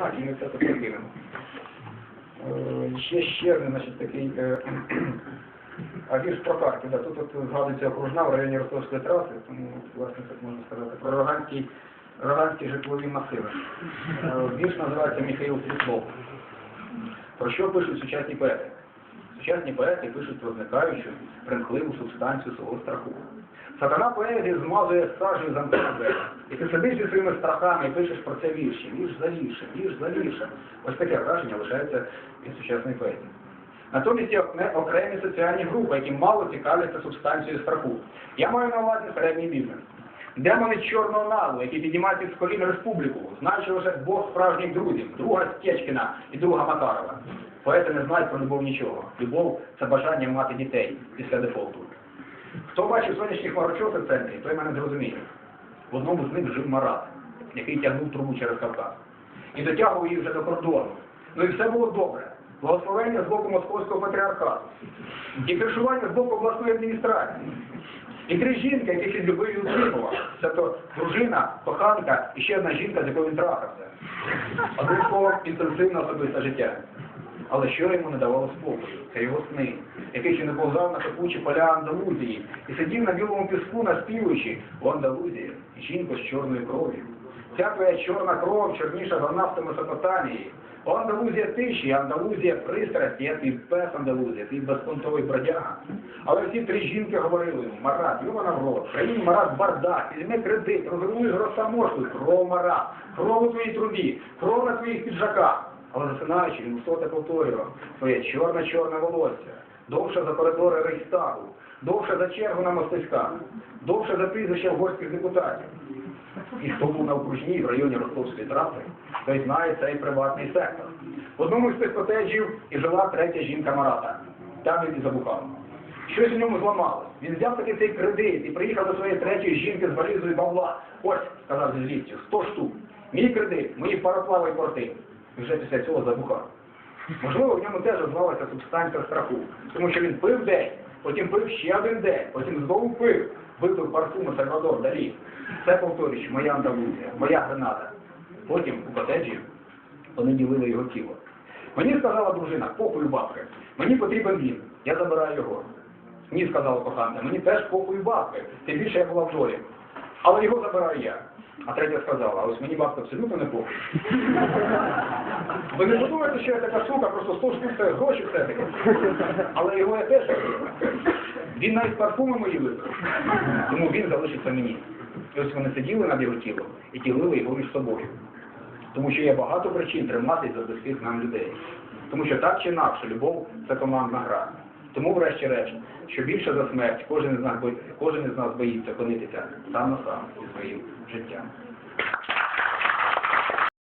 знати, і ми все це. Е, Ще ще один, такий е, а вірш про. Да. Тут згадується окружна в районі Ростовської траси, тому власне так можна сказати, про Роганський, Роганські житлові масиви. Е, Вірш називається Михайло Світлов. Про що пишуть сучасні поети? Сучасні поети пишуть про зникаючу, примхливу субстанцію свого страху. Сатана поезії змазує сажею замкове. І ти сидиш зі своїми страхами і пишеш про це вірші. Вірш за віршем, вірш за віршем. Ось таке враження лишається від сучасної поезії. Натомість є окремі соціальні групи, які мало цікавляться субстанцією страху. Я маю на увазі середній бізнес. Демони чорного налу, які піднімають з колін республіку, знаючи лише двох справжніх друзів, друга Стечкіна і друга Макарова. Поети не знають про любов нічого. Любов це бажання мати дітей після дефолту. Хто бачив сонячних хмарочос у центрі, той мене зрозуміє. В одному з них жив Марат, який тягнув трубу через Кавказ. І дотягував її вже до кордону. Ну і все було добре. Благословення з боку московського патріархату, і кришування з боку обласної адміністрації. І три жінки, яких любив і утримував. Тобто дружина, коханка і ще одна жінка, з якою він трахався. Одним словом, інтенсивне особисте життя. Але що йому не давало спокою? Це його сни, який ще не повзав на капучі поля Андалузії і сидів на білому піску, наспівуючи у Андалузії жінку з чорною кров'ю. Ця твоя чорна кров чорніша за нафту Месопотамії. О, Андалузія тиші, Андалузія пристрасті, я твій пес Андалузія, твій безпонтовий бродяга. Але всі три жінки говорили йому, Марат, його в рот, країні Марат бардак, візьми кредит, розруй гросамошку, кров Марат, кров у твоїй трубі, кров на твоїх піджаках. Але засинаючи, він соте повторював, твоє чорне-чорне волосся, довше за коридори Рейхстагу, довше за чергу на мостиськах, довше за прізвища угорських депутатів. І хто був на окружній в районі Ростовської траси, той знає цей приватний сектор. В одному з цих котеджів і жила третя жінка Марата. Там він і забухав. Щось у ньому зламалось. Він взяв таки цей кредит і приїхав до своєї третьої жінки з валізою бабла. Ось, сказав зі злістю, 100 штук. Мій кредит, мої пароплави і порти. Вже після цього забухав. Можливо, в ньому теж озвалася субстанція страху, тому що він пив день, потім пив ще один день, потім знову пив, випив парфуму Сальвадор Далі. Це повторюючи, моя Андалузія, моя гранада. Потім у котеджі вони ділили його тіло. Мені сказала дружина, похуй бабки, мені потрібен він, я забираю його. Ні, сказала коханка, мені теж похуй бабки, тим більше я була в долі. Але його забираю я. А третя сказала, ось мені бабка абсолютно не похуй. Ви не подумайте, що я така сука, просто 100 штук це гроші все-таки. Але його я теж. Він навіть парфуми мої випив. Тому він залишиться мені. І ось вони сиділи над його тілом і ділили його між собою. Тому що є багато причин триматись за близьких нам людей. Тому що так чи інакше, любов це командна гра. Тому, врешті-решт, що більше за смерть, кожен із нас бо- кожен із нас боїться конитися сам на сам зі своїм життям.